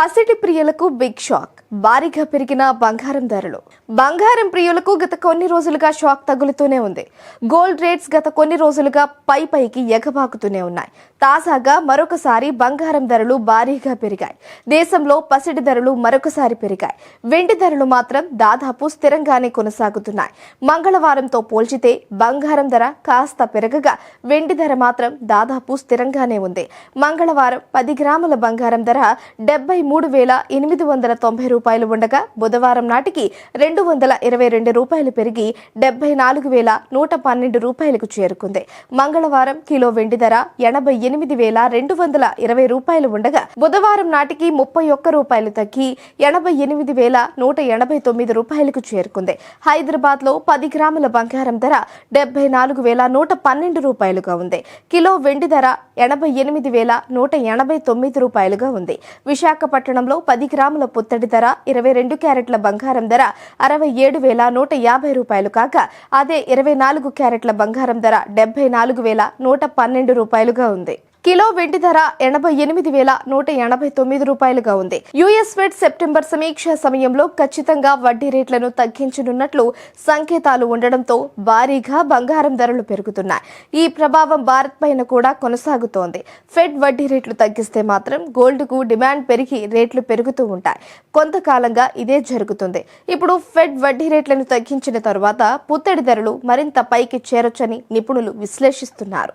పసిటి ప్రియులకు big shock భారీగా పెరిగిన బంగారం ధరలు. బంగారం ప్రియులకు గత కొన్ని రోజులుగా షాక్ తగులుతూనే ఉంది. గోల్డ్ రేట్స్ గత కొన్ని రోజులుగా పై పైకి ఎగబాకుతూనే ఉన్నాయి. తాజాగా మరొకసారి బంగారం ధరలు భారీగా పెరిగాయి. దేశంలో పసిడి ధరలు మరొకసారి పెరిగాయి. వెండి ధరలు మాత్రం దాదాపు స్థిరంగానే కొనసాగుతున్నాయి. మంగళవారంతో పోల్చితే బంగారం ధర కాస్త పెరగగా వెండి ధర మాత్రం దాదాపు స్థిరంగానే ఉంది. మంగళవారం పది గ్రాముల బంగారం ధర డెబ్బై మూడు వేల ఎనిమిది వందల తొంభై రూపాయలు ఉండగా బుధవారం నాటికి రెండు వందల ఇరవై రెండు రూపాయలు పెరిగి డెబ్బై నాలుగు వేల నూట పన్నెండు రూపాయలకు చేరుకుంది. మంగళవారం కిలో వెండి ధర ఎనభై ఎనిమిది వేల రెండు వందల ఇరవై రూపాయలు ఉండగా బుధవారం నాటికి ముప్పై ఒక్క రూపాయలు తగ్గి ఎనభై ఎనిమిది వేల నూట ఎనభై తొమ్మిది రూపాయలకు చేరుకుంది. హైదరాబాద్లో పది గ్రాముల బంగారం ధర డెబ్బై నాలుగు వేల నూట పన్నెండు రూపాయలుగా ఉంది. కిలో వెండి ధర ఎనభై ఎనిమిది వేల నూట ఎనభై తొమ్మిది రూపాయలుగా ఉంది. విశాఖపట్నం పట్టణంలో పది గ్రాముల పుత్తడి ధర ఇరవై రెండు క్యారెట్ల బంగారం ధర అరవై ఏడు వేల నూట యాభై రూపాయలు కాగా అదే ఇరవై నాలుగు క్యారెట్ల బంగారం ధర డెబ్బై నాలుగు వేల నూట పన్నెండు రూపాయలుగా ఉంది. కిలో వెండి ధర ఎనభై ఎనిమిది వేల నూట ఎనభై తొమ్మిది రూపాయలుగా ఉంది. యుఎస్ ఫెడ్ సెప్టెంబర్ సమీక్ష సమయంలో ఖచ్చితంగా వడ్డీ రేట్లను తగ్గించనున్నట్లు సంకేతాలు ఉండడంతో భారీగా బంగారం ధరలు పెరుగుతున్నాయి. ఈ ప్రభావం భారత్ పైన కూడా కొనసాగుతోంది. ఫెడ్ వడ్డీ రేట్లు తగ్గిస్తే మాత్రం గోల్డ్కు డిమాండ్ పెరిగి రేట్లు పెరుగుతూ ఉంటాయి. కొంతకాలంగా ఇదే జరుగుతుంది. ఇప్పుడు ఫెడ్ వడ్డీ రేట్లను తగ్గించిన తరువాత పుత్తడి ధరలు మరింత పైకి చేరొచ్చని నిపుణులు విశ్లేషిస్తున్నారు.